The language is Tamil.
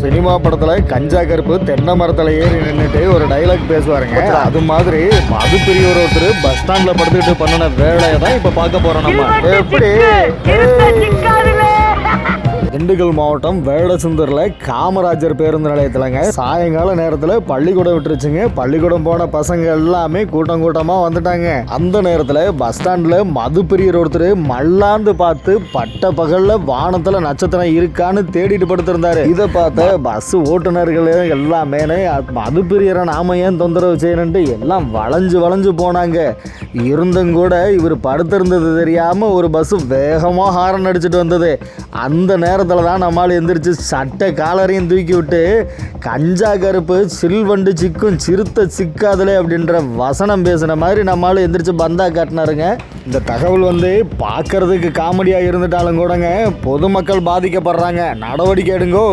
சினிமா படத்துல கஞ்சா கருப்பு தென்னை மரத்துல ஏறி நின்னுட்டு ஒரு டைலாக் பேசுவாருங்க. அது மாதிரி மது பெரியவர் ஒருத்தர் பஸ் ஸ்டாண்ட்ல படுத்துக்கிட்டு பண்ணின வேலையை தான் இப்ப பார்க்க போறோம் நம்ம. எப்படி? திண்டுக்கல் மாவட்டம் வேடசுந்தரில் காமராஜர் பேருந்து நிலையத்திலங்க. சாயங்கால நேரத்தில் பள்ளிக்கூடம் விட்டுருச்சுங்க. பள்ளிக்கூடம் போன பசங்க எல்லாமே கூட்டம் கூட்டமாக வந்துட்டாங்க. அந்த நேரத்தில் பஸ் ஸ்டாண்டில் மது பிரியர் ஒருத்தர் மல்லாந்து பார்த்து பட்ட பகலில் வானத்தில் நட்சத்திரம் இருக்கான்னு தேடிட்டு படுத்திருந்தாரு. இதை பார்த்த பஸ் ஓட்டுநர்கள் எல்லாமே மது பிரியரை நாம ஏன் தொந்தரவு செய்யணுன்ட்டு எல்லாம் வளைஞ்சு வளைஞ்சு போனாங்க. இருந்தும் கூட இவர் படுத்திருந்தது தெரியாமல் ஒரு பஸ் வேகமாக ஹாரன் அடிச்சுட்டு வந்தது. அந்த நேரத்தில் தான் நம்மால் எந்திரிச்சு சட்டை காலரையும் தூக்கி விட்டு கஞ்சா கருப்பு சில்வண்டு சிக்கும் சிறுத்தை சிக்காதலே அப்படின்ற வசனம் பேசின மாதிரி நம்மால் எந்திரிச்சு பந்தா காட்டினாருங்க. இந்த தகவல் வந்து பார்க்கறதுக்கு காமெடியாக இருந்துட்டாலும் கூடங்க பொதுமக்கள் பாதிக்கப்படுறாங்க. நடவடிக்கை எடுங்கோ.